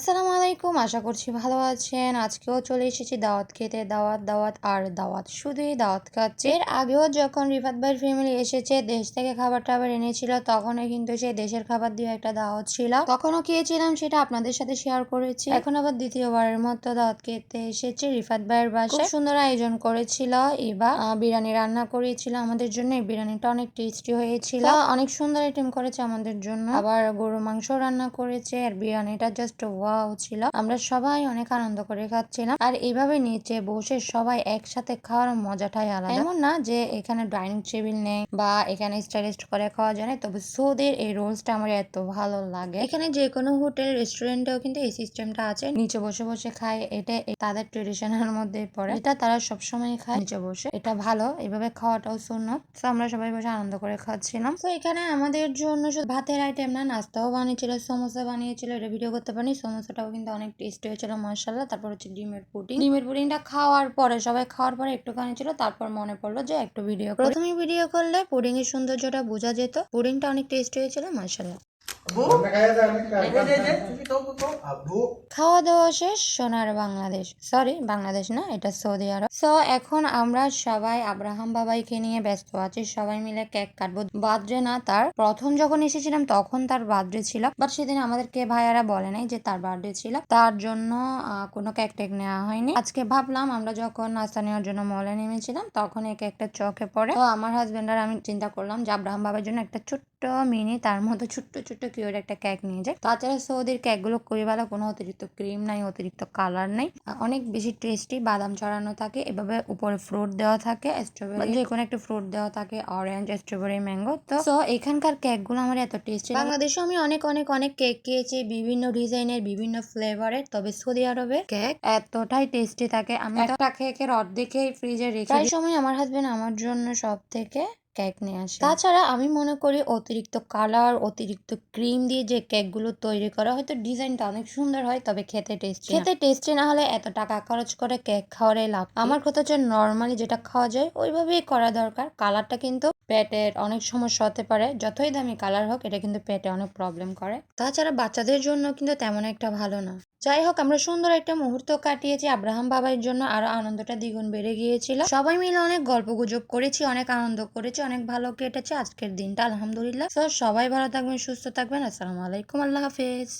আসসালামু আলাইকুম আশা করছি ভালো আছেন। আজকেও চলে এসেছি দাওয়াত খেতে। দাওয়াত দাওয়াত আর দাওয়াত, শুধুই দাওয়াত খাচ্ছে। এর আগেও যখন রিফাত ভাইয়ের ফ্যামিলি এসেছে, দেশ থেকে খাবার টাবার এনেছিল, তখনও কিন্তু সেই দেশের খাবার দিয়ে একটা দাওয়াত ছিল। তখনও খেয়েছিলাম, সেটা আপনাদের সাথে শেয়ার করেছি। এখন আবার দ্বিতীয়বারের মতো দাওয়াত খেতে এসেছে রিফাত ভাইয়ের বাসায়। সুন্দর আয়োজন করেছিল। এবার বিরিয়ানি রান্না করেছিল আমাদের জন্য। এই বিরিয়ানিটা অনেক টেস্টি হয়েছিল। অনেক সুন্দর আইটেম করেছে আমাদের জন্য। আবার গরু মাংস রান্না করেছে। আর বিরিয়ানিটা জাস্ট ওয়াও ছিল। আমরা সবাই অনেক আনন্দ করে খাচ্ছিলাম। আর এইভাবে নিচে বসে সবাই একসাথে খাওয়ার মজাটাই আলাদা। এমন না যে এখানে ডাইনিং টেবিল নেই বা এখানে স্টাইলিস্ট করে খাওয়া যায় না। তবে সৌদের এই রোলসটা আমার এত ভালো লাগে। এখানে যে কোনো হোটেল, রেস্টুরেন্টেও কিন্তু এই সিস্টেমটা আছে। নিচে বসে বসে খায়, এটা তাদের ট্রেডিশনের মধ্যে পড়ে। এটা তারা সবসময় খায়। নিচে বসে। এটা ভালো। এভাবে খাওয়াটাও সুন্নত। তো আমরা সবাই বসে আনন্দ করে খাচ্ছিলাম। তো এখানে আমাদের জন্য শুধু ভাতের আইটেম না, নাস্তাও বানিয়েছিল, সমোসা বানিয়েছিল। এটা ভিডিও করতে পারি সমোসাটাও কিন্তু অনেক টেস্ট হয়েছিল মার্শাল্লাহ তারপর হচ্ছে ডিমের পুডিং। ডিমের পুডিংটা খাওয়ার পরে, সবাই খাওয়ার পরে একটুখানি ছিল, তারপর মনে পড়ল যে একটু ভিডিও প্রথমে ভিডিও করলে পুডিং এর সৌন্দর্যটা বোঝা যেত। পুডিংটা অনেক টেস্ট হয়েছিল মার্শাল্লাহ আব্বু? এই যে, এই যে, তুমি তো তো আব্বু? খাওয়া দাওয়া শেষ সোনার বাংলাদেশ। সরি বাংলাদেশ না এটা সৌদি আরব। সো এখন আমরা সবাই আব্রাহাম বাবাইকে নিয়ে ব্যস্ত আছি। সবাই মিলে কেক কাটবো। বার্থডে না তার প্রথম যখন এসেছিলাম তখন তার বার্থডে ছিল। বাট সেদিন আমাদেরকে ভাইয়ারা বলে নাই যে তার বার্থডে ছিল। তার জন্য কোনো কেক টেক নেওয়া হয়নি। আজকে ভাবলাম আমরা যখন নাস্তা নেওয়ার জন্য মলে নেমেছিলাম তখন এই একটা চোখে পড়ে। তো আমার হাজবেন্ড আর আমি চিন্তা করলাম যে আব্রাহাম বাবার জন্য একটা ছোট্ট মিনি তার মতো ছোট্ট ছোট্ট কিউর একটা কেক নিয়ে যায়। তাছাড়া সৌদির কেকগুলো ভালো কোনো অতিরিক্ত ক্রিম নাই অতিরিক্ত কালার নেই। অনেক বেশি টেস্টি বাদাম চড়ানো থাকে এভাবে উপরে ফ্রুট দেওয়া থাকে স্ট্রবেরি যে কোনো একটা ফ্রুট দেওয়া থাকে অরেঞ্জ স্ট্রবেরি ম্যাঙ্গো তো সো এখানকার কেকগুলো আমার এত টেস্টি বাংলাদেশে আমি অনেক অনেক অনেক কেক খেয়েছি বিভিন্ন ডিজাইনের বিভিন্ন ফ্লেভারের তবে সৌদি আরবে কেক এতটাই টেস্টি থাকে। আমি একটা কেকের অর্ধেকেই ফ্রিজে রেখে সময় আমার হাজবেন্ড আমার জন্য সব থেকে কেক নিয়ে আসে। তাছাড়া আমি মনে করি অতিরিক্ত কালার অতিরিক্ত ক্রিম দিয়ে যে কেকগুলো তৈরি করা হয়তো ডিজাইনটা অনেক সুন্দর হয় তবে খেতে টেস্টি খেতে টেস্টি না হলে এত টাকা খরচ করে কেক খাওয়ারে লাভ আমার কথা হচ্ছে নর্মালি যেটা খাওয়া যায় ওইভাবেই করা দরকার। কালারটা কিন্তু পেটের অনেক সমস্যা হতে পারে যতই দামি কালার হোক এটা কিন্তু পেটে অনেক প্রবলেম করে। তাছাড়া বাচ্চাদের জন্য কিন্তু তেমন একটা ভালো না। যাই হোক আমরা সুন্দর একটা মুহূর্ত কাটিয়েছি। আব্রাহাম বাবার জন্য আরও আনন্দটা দ্বিগুণ বেড়ে গিয়েছিল। সবাই মিলে অনেক গল্প গুজব করেছি, অনেক আনন্দ করেছি, অনেক ভালো কেটেছে। আজকের দিনটা আলহামদুলিল্লাহ। সবাই ভালো থাকবেন, সুস্থ থাকবেন। আসসালামু আলাইকুম। আল্লাহ হাফেজ।